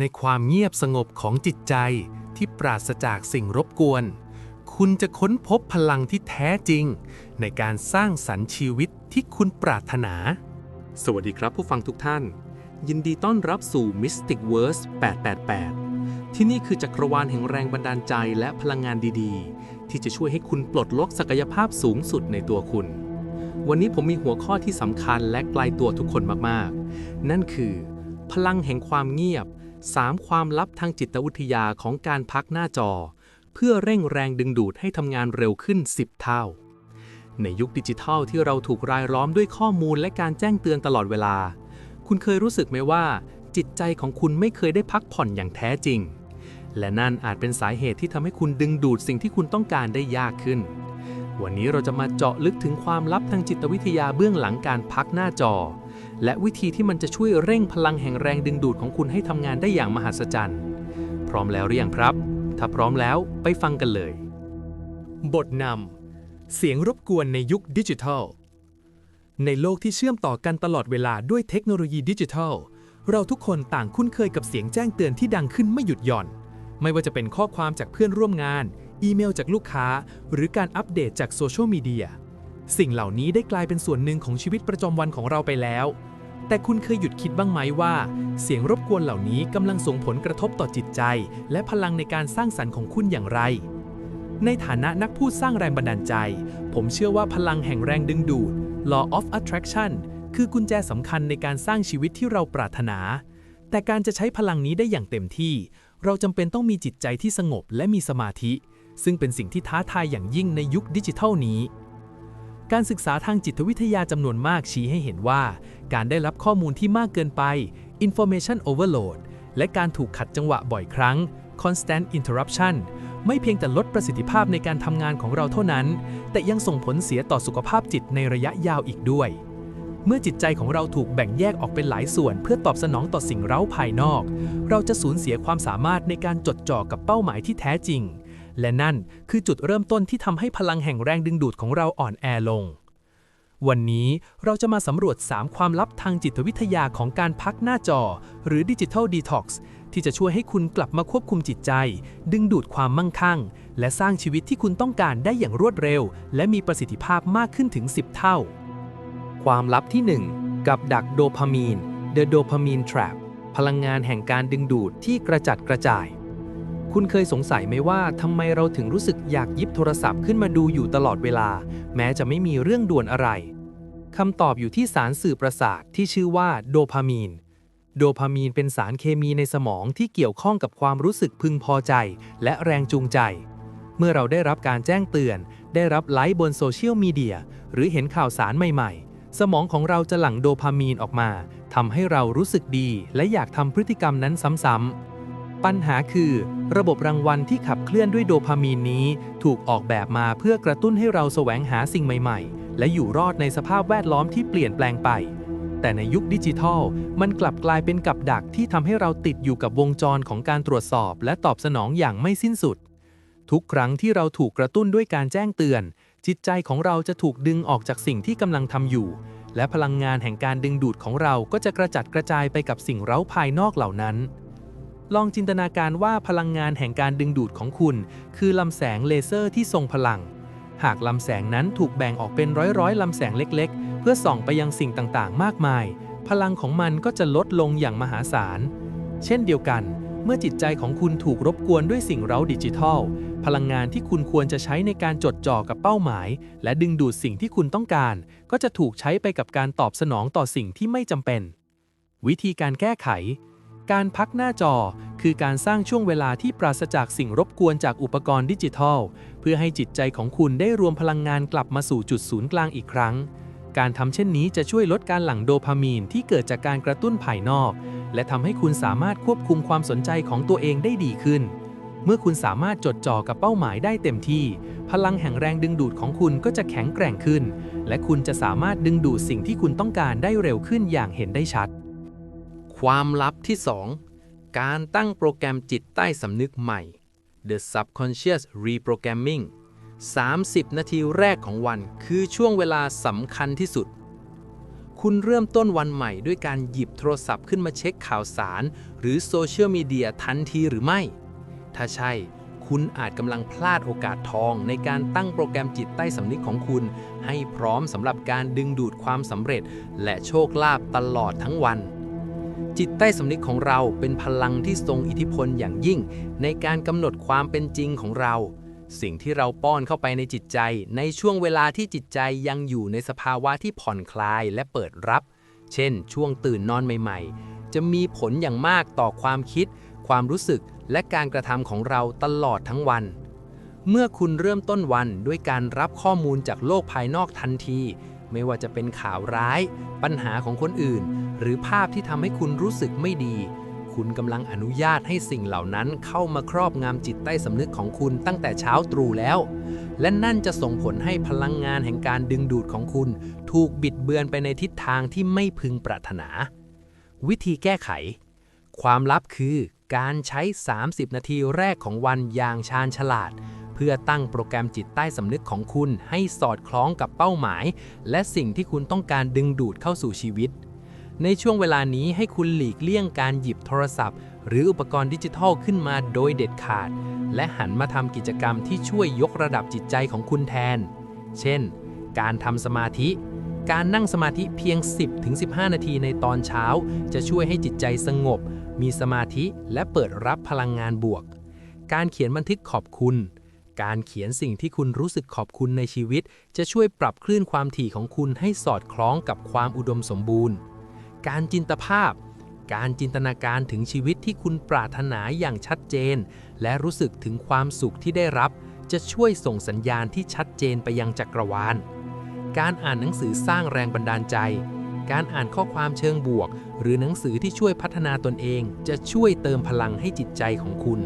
ในความเงียบสงบของจิตใจที่ปราศจากสิ่งรบกวน คุณจะค้นพบพลังที่แท้จริง ในการสร้างสรรค์ชีวิตที่คุณปรารถนา สวัสดีครับผู้ฟังทุกท่าน ยินดีต้อนรับสู่ Mystic Verse 888 ที่นี่คือจักรวาลแห่งแรงบันดาลใจและพลังงานดีๆ ที่จะช่วยให้คุณปลดล็อกศักยภาพสูงสุดในตัวคุณ วันนี้ผมมีหัวข้อที่สำคัญและไกลตัวทุกคนมากๆ นั่นคือ พลังแห่งความเงียบ 3 ความลับทางจิตวิทยาของการพักหน้าจอ เพื่อเร่งแรงดึงดูดให้ทำงานเร็วขึ้น 10 เท่า ในยุคดิจิทัลที่เราถูกรายล้อมด้วยข้อมูลและการแจ้งเตือนตลอดเวลา คุณเคยรู้สึกไหมว่า จิตใจของคุณไม่เคยได้พักผ่อนอย่างแท้จริง และนั่นอาจเป็นสาเหตุที่ทำให้คุณดึงดูดสิ่งที่คุณต้องการได้ยากขึ้น วันนี้เราจะมาเจาะลึกถึงความลับทางจิตวิทยาเบื้องหลังการพักหน้าจอ และวิธีที่มันจะช่วยเร่งพลังแห่งแรงดึงดูดของคุณให้ทำงานได้อย่างมหัศจรรย์ พร้อมแล้วหรือยังครับ ถ้าพร้อมแล้วไปฟังกันเลย บทนำเสียงรบกวนในยุคดิจิทัล ในโลกที่เชื่อมต่อกันตลอดเวลาด้วยเทคโนโลยีดิจิทัล เราทุกคนต่างคุ้นเคยกับเสียงแจ้งเตือนที่ดังขึ้นไม่หยุดหย่อน ไม่ว่าจะเป็นข้อความจากเพื่อนร่วมงาน อีเมลจากลูกค้า หรือการอัปเดตจากโซเชียลมีเดียสิ่งเหล่านี้ได้กลายเป็นส่วนหนึ่งของชีวิตประจำวันของเราไปแล้ว แต่คุณเคยหยุดคิดบ้างไหมว่า เสียงรบกวนเหล่านี้กำลังส่งผลกระทบต่อจิตใจ และพลังในการสร้างสรรค์ของคุณอย่างไร ในฐานะนักพูดสร้างแรงบันดาลใจ ผมเชื่อว่าพลังแห่งแรงดึงดูด law of attraction คือกุญแจสำคัญในการสร้างชีวิตที่เราปรารถนา แต่การจะใช้พลังนี้ได้อย่างเต็มที่ เราจำเป็นต้องมีจิตใจที่สงบและมีสมาธิ ซึ่งเป็นสิ่งที่ท้าทายอย่างยิ่งในยุคดิจิทัลนี้ การศึกษาทางจิตวิทยาจำนวนมากชี้ให้เห็นว่า การได้รับข้อมูลที่มากเกินไป information overload และการถูกขัดจังหวะบ่อยครั้ง constant interruption ไม่เพียงแต่ลดประสิทธิภาพในการทำงานของเราเท่านั้น แต่ยังส่งผลเสียต่อสุขภาพจิตในระยะยาวอีกด้วย เมื่อจิตใจของเราถูกแบ่งแยกออกเป็นหลายส่วน เพื่อตอบสนองต่อสิ่งเร้าภายนอก เราจะสูญเสียความสามารถในการจดจ่อกับเป้าหมายที่แท้จริง และนั่นคือจุดเริ่มต้นที่ทำให้พลังแห่งแรงดึงดูดของเราอ่อนแอลง วันนี้เราจะมาสำรวจ 3 ความลับทางจิตวิทยาของการพักหน้าจอ หรือดิจิทัลดีท็อกซ์ที่จะช่วยให้คุณกลับมาควบคุมจิตใจ ดึงดูดความมั่งคั่ง และสร้างชีวิตที่คุณต้องการได้อย่างรวดเร็ว และมีประสิทธิภาพมากขึ้นถึง 10 เท่า ความลับที่ 1 กับดักโดพามีน The Dopamine Trap พลังงานแห่งการดึงดูดที่กระจัดกระจาย คุณเคยสงสัยไหมว่าทำไมเราถึงรู้สึกอยากยิบโทรศัพท์ขึ้นมาดูอยู่ตลอดเวลา แม้จะไม่มีเรื่องด่วนอะไรคำตอบอยู่ที่สารสื่อประสาทที่ชื่อว่าโดพามีน โดพามีนเป็นสารเคมีในสมองที่เกี่ยวข้องกับความรู้สึกพึงพอใจ และแรงจูงใจ เมื่อเราได้รับการแจ้งเตือน ได้รับไลค์บนโซเชียลมีเดียหรือเห็นข่าวสารใหม่ ๆ สมองของเราจะหลั่งโดพามีนออกมาทำให้เรารู้สึกดี และอยากทำพฤติกรรมนั้นซ้ำๆ ปัญหาคือ ระบบรางวัลที่ขับเคลื่อนด้วยโดพามีนนี้ ถูกออกแบบมาเพื่อกระตุ้นให้เราแสวงหาสิ่งใหม่ ๆ และอยู่รอดในสภาพแวดล้อมที่เปลี่ยนแปลงไป แต่ในยุคดิจิทัล มันกลับกลายเป็นกับดักที่ทำให้เราติดอยู่กับวงจรของการตรวจสอบ และตอบสนองอย่างไม่สิ้นสุด ทุกครั้งที่เราถูกกระตุ้นด้วยการแจ้งเตือน จิตใจของเราจะถูกดึงออกจากสิ่งที่กำลังทำอยู่ และพลังงานแห่งการดึงดูดของเราก็จะกระจัดกระจายไปกับสิ่งเร้าภายนอกเหล่านั้น ลองจินตนาการว่าพลังงานแห่งการดึงดูดของคุณ คือลำแสงเลเซอร์ที่ทรงพลัง หากลำแสงนั้นถูกแบ่งออกเป็นร้อยๆลำแสงเล็ก ๆ เพื่อส่องไปยังสิ่งต่างๆ มากมาย พลังของมันก็จะลดลงอย่างมหาศาล เช่นเดียวกัน เมื่อจิตใจของคุณถูกรบกวนด้วยสิ่งเร้าดิจิทัล พลังงานที่คุณควรจะใช้ในการจดจ่อกับเป้าหมาย และดึงดูดสิ่งที่คุณต้องการ ก็จะถูกใช้ไปกับการตอบสนองต่อสิ่งที่ไม่จำเป็น วิธีการแก้ไข การพักหน้าจอ คือการสร้างช่วงเวลาที่ปราศจากสิ่งรบกวนจากอุปกรณ์ดิจิทัล เพื่อให้จิตใจของคุณได้รวมพลังงานกลับมาสู่จุดศูนย์กลางอีกครั้ง การทำเช่นนี้จะช่วยลดการหลั่งโดพามีนที่เกิดจากการกระตุ้นภายนอก และทำให้คุณสามารถควบคุมความสนใจของตัวเองได้ดีขึ้น เมื่อคุณสามารถจดจ่อกับเป้าหมายได้เต็มที่ พลังแห่งแรงดึงดูดของคุณก็จะแข็งแกร่งขึ้น และคุณจะสามารถดึงดูดสิ่งที่คุณต้องการได้เร็วขึ้นอย่างเห็นได้ชัด ความลับที่ 2 การตั้งโปรแกรมจิตใต้สำนึกใหม่ The Subconscious Reprogramming 30 นาทีแรกของวันคือช่วงเวลาสำคัญที่สุด คุณเริ่มต้นวันใหม่ด้วยการหยิบโทรศัพท์ขึ้นมาเช็คข่าวสาร หรือโซเชียลมีเดียทันทีหรือไม่ ถ้าใช่ คุณอาจกำลังพลาดโอกาสทองในการตั้งโปรแกรมจิตใต้สำนึกของคุณ ให้พร้อมสำหรับการดึงดูดความสำเร็จ และโชคลาภตลอดทั้งวัน จิตใต้สำนึกของเราเป็นพลังที่ทรงอิทธิพลอย่างยิ่ง ในการกำหนดความเป็นจริงของเรา สิ่งที่เราป้อนเข้าไปในจิตใจ ในช่วงเวลาที่จิตใจยังอยู่ในสภาวะที่ผ่อนคลายและเปิดรับ เช่น ช่วงตื่นนอนใหม่ ๆ จะมีผลอย่างมากต่อความคิด ความรู้สึกและการกระทำของเราตลอดทั้งวัน เมื่อคุณเริ่มต้นวันด้วยการรับข้อมูลจากโลกภายนอกทันที ไม่ว่าจะเป็นข่าวร้าย ปัญหาของคนอื่น หรือภาพที่ทำให้คุณรู้สึกไม่ดี คุณกำลังอนุญาตให้สิ่งเหล่านั้นเข้ามาครอบงำจิตใต้สำนึกของคุณตั้งแต่เช้าตรู่แล้ว และนั่นจะส่งผลให้พลังงานแห่งการดึงดูดของคุณ ถูกบิดเบือนไปในทิศทางที่ไม่พึงปรารถนา วิธีแก้ไข ความลับคือการใช้ 30 นาทีแรกของวันอย่างชาญฉลาด พื่อตั้งโปรแกรมจิตใต้สำนึกของคุณให้สอดคล้องกับเป้าหมาย และสิ่งที่คุณต้องการดึงดูดเข้าสู่ชีวิต ในช่วงเวลานี้ให้คุณหลีกเลี่ยงการหยิบโทรศัพท์ หรืออุปกรณ์ดิจิทัลขึ้นมาโดยเด็ดขาด และหันมาทำกิจกรรมที่ช่วยยกระดับจิตใจของคุณแทน เช่น การทำสมาธิการนั่งสมาธิเพียง 10-15 นาทีในตอนเช้า จะช่วยให้จิตใจสงบ มีสมาธิและเปิดรับพลังงานบวก การเขียนบันทึกขอบคุณ การเขียนสิ่งที่คุณรู้สึกขอบคุณในชีวิต จะช่วยปรับคลื่นความถี่ของคุณให้สอดคล้องกับความอุดมสมบูรณ์ การจินตภาพ การจินตนาการถึงชีวิตที่คุณปรารถนาอย่างชัดเจน และรู้สึกถึงความสุขที่ได้รับ จะช่วยส่งสัญญาณที่ชัดเจนไปยังจักรวาล การอ่านหนังสือสร้างแรงบันดาลใจ การอ่านข้อความเชิงบวก หรือหนังสือที่ช่วยพัฒนาตนเอง จะช่วยเติมพลังให้จิตใจของคุณ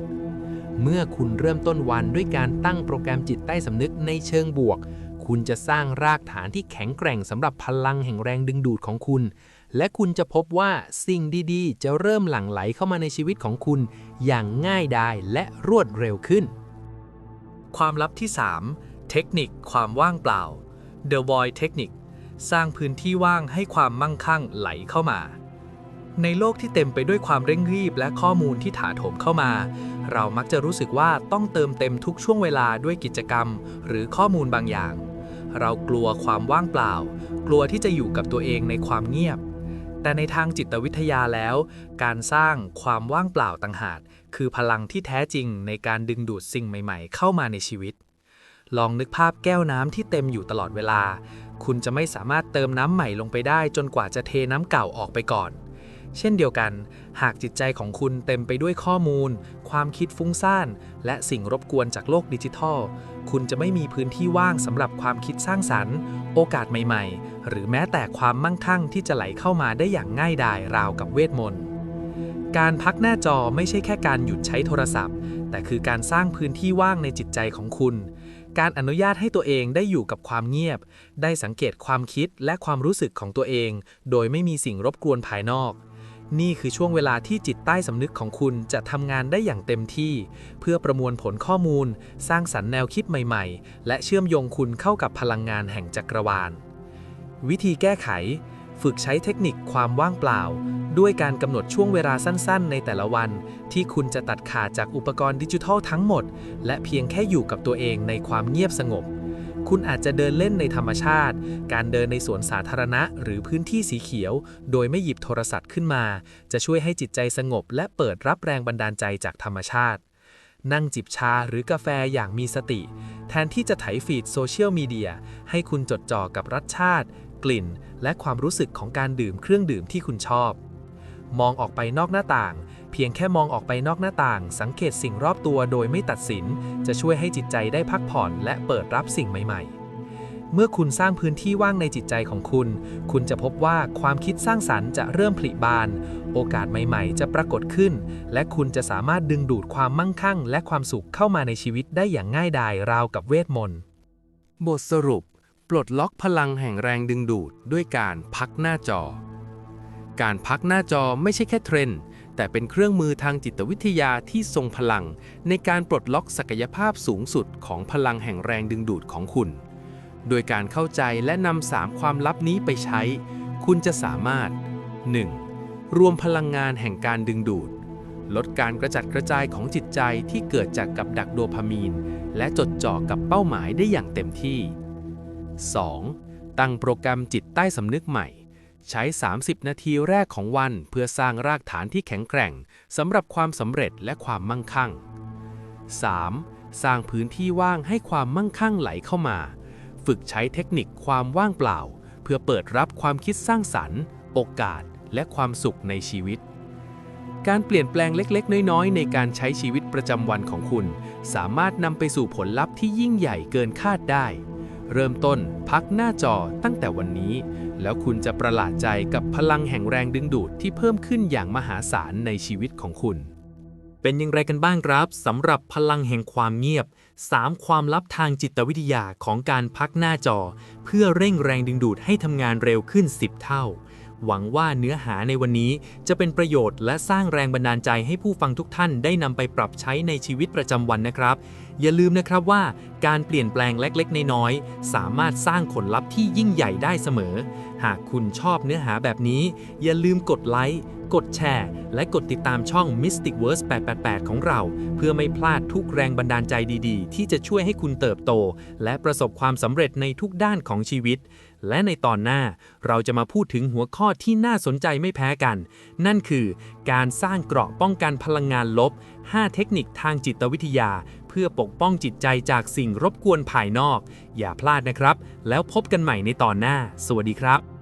เมื่อคุณเริ่มต้นวันด้วยการตั้งโปรแกรมจิตใต้สำนึกในเชิงบวก คุณจะสร้างรากฐานที่แข็งแกร่งสำหรับพลังแห่งแรงดึงดูดของคุณ และคุณจะพบว่าสิ่งดีๆ จะเริ่มหลั่งไหลเข้ามาในชีวิตของคุณ อย่างง่ายดายและรวดเร็วขึ้น ความลับที่ 3 เทคนิคความว่างเปล่า The Void Technique สร้างพื้นที่ว่างให้ความมั่งคั่งไหลเข้ามา ในโลกที่เต็มไปด้วยความเร่งรีบและข้อมูลที่ถาโถมเข้ามา เรามักจะรู้สึกว่าต้องเติมเต็มทุกช่วงเวลาด้วยกิจกรรม หรือข้อมูลบางอย่าง เรากลัวความว่างเปล่า กลัวที่จะอยู่กับตัวเองในความเงียบ แต่ในทางจิตวิทยาแล้ว การสร้างความว่างเปล่าต่างหากคือพลังที่แท้จริงในการดึงดูดสิ่งใหม่ ๆ เข้ามาในชีวิต ลองนึกภาพแก้วน้ำที่เต็มอยู่ตลอดเวลา คุณจะไม่สามารถเติมน้ำใหม่ลงไปได้จนกว่าจะเทน้ำเก่าออกไปก่อน เช่นเดียวกัน หากจิตใจของคุณเต็มไปด้วยข้อมูล ความคิดฟุ้งซ่าน และสิ่งรบกวนจากโลกดิจิทัล คุณจะไม่มีพื้นที่ว่างสำหรับความคิดสร้างสรรค์ โอกาสใหม่ๆ หรือแม้แต่ความมั่งคั่งที่จะไหลเข้ามาได้อย่างง่ายดายราวกับเวทมนต์การพักหน้าจอไม่ใช่แค่การหยุดใช้โทรศัพท์ แต่คือการสร้างพื้นที่ว่างในจิตใจของคุณ การอนุญาตให้ตัวเองได้อยู่กับความเงียบ ได้สังเกตความคิดและความรู้สึกของตัวเอง โดยไม่มีสิ่งรบกวนภายนอก นี่คือช่วงเวลาที่จิตใต้สำนึกของคุณจะทำงานได้อย่างเต็มที่ เพื่อประมวลผลข้อมูล สร้างสรรค์แนวคิดใหม่ๆ และเชื่อมโยงคุณเข้ากับพลังงานแห่งจักรวาล วิธีแก้ไข ฝึกใช้เทคนิคความว่างเปล่า ด้วยการกำหนดช่วงเวลาสั้นๆ ในแต่ละวัน ที่คุณจะตัดขาดจากอุปกรณ์ดิจิทัลทั้งหมด และเพียงแค่อยู่กับตัวเองในความเงียบสงบ คุณอาจจะเดินเล่นในธรรมชาติ การเดินในสวนสาธารณะ หรือพื้นที่สีเขียว โดยไม่หยิบโทรศัพท์ขึ้นมา จะช่วยให้จิตใจสงบ และเปิดรับแรงบันดาลใจจากธรรมชาติ นั่งจิบชาหรือกาแฟอย่างมีสติ แทนที่จะไถฟีดโซเชียลมีเดีย ให้คุณจดจ่อกับรสชาติ กลิ่น และความรู้สึกของการดื่มเครื่องดื่มที่คุณชอบ มองออกไปนอกหน้าต่าง เพียงแค่มองออกไปนอกหน้าต่าง สังเกตสิ่งรอบตัวโดยไม่ตัดสิน จะช่วยให้จิตใจได้พักผ่อนและเปิดรับสิ่งใหม่ ๆ เมื่อคุณสร้างพื้นที่ว่างในจิตใจของคุณ คุณจะพบว่าความคิดสร้างสรรค์จะเริ่มผลิบาน โอกาสใหม่ๆ จะปรากฏขึ้น และคุณจะสามารถดึงดูดความมั่งคั่ง และความสุขเข้ามาในชีวิตได้อย่างง่ายดายราวกับเวทมนต์ บทสรุป ปลดล็อกพลังแห่งแรงดึงดูดด้วยการพักหน้าจอ การพักหน้าจอไม่ใช่แค่เทรนด์ แต่เป็นเครื่องมือทางจิตวิทยาที่ทรงพลัง ในการปลดล็อกศักยภาพสูงสุดของพลังแห่งแรงดึงดูดของคุณ โดยการเข้าใจและนำสามความลับนี้ไปใช้ คุณจะสามารถ 1. รวมพลังงานแห่งการดึงดูด ลดการกระจัดกระจายของจิตใจที่เกิดจากกับดักโดพามีน และจดจ่อกับเป้าหมายได้อย่างเต็มที่ 2. ตั้งโปรแกรมจิตใต้สำนึกใหม่ ใช้ 30 นาทีแรกของวันเพื่อสร้างรากฐานที่แข็งแกร่งสำหรับความสำเร็จและความมั่งคั่ง 3. สร้างพื้นที่ว่างให้ความมั่งคั่งไหลเข้ามา ฝึกใช้เทคนิคความว่างเปล่า เพื่อเปิดรับความคิดสร้างสรรค์ โอกาส และความสุขในชีวิต การเปลี่ยนแปลงเล็กๆ น้อยๆ ในการใช้ชีวิตประจำวันของคุณ สามารถนำไปสู่ผลลัพธ์ที่ยิ่งใหญ่เกินคาดได้ เริ่มต้นพักหน้าจอตั้งแต่วันนี้ แล้วคุณจะประหลาดใจกับพลังแห่งแรงดึงดูดที่เพิ่มขึ้นอย่างมหาศาลในชีวิตของคุณ เป็นอย่างไรกันบ้างครับสำหรับพลังแห่งความเงียบ 3 ความลับทางจิตวิทยาของการพักหน้าจอ เพื่อเร่งแรงดึงดูดให้ทำงานเร็วขึ้น 10 เท่า หวังว่าเนื้อหาในวันนี้จะเป็นประโยชน์และสร้างแรงบันดาลใจให้ผู้ฟังทุกท่านได้นำไปปรับใช้ในชีวิตประจำวันนะครับ อย่าลืมนะครับว่าการเปลี่ยนแปลงเล็กๆ น้อยๆ สามารถสร้างผลลัพธ์ที่ยิ่งใหญ่ได้เสมอ หากคุณชอบเนื้อหาแบบนี้ อย่าลืมกดไลค์กดแชร์ และกดติดตามช่อง Mystic Verse 888 ของเรา เพื่อไม่พลาดทุกแรงบันดาลใจดีๆ ที่จะช่วยให้คุณเติบโต และประสบความสำเร็จในทุกด้านของชีวิต และในตอนหน้าเราจะมาพูดถึงหัวข้อที่น่าสนใจไม่แพ้กัน นั่นคือการสร้างเกราะป้องกันพลังงานลบ 5 เทคนิคทางจิตวิทยา เพื่อปกป้องจิตใจจากสิ่งรบกวนภายนอก อย่าพลาดนะครับ แล้วพบกันใหม่ในตอนหน้า สวัสดีครับ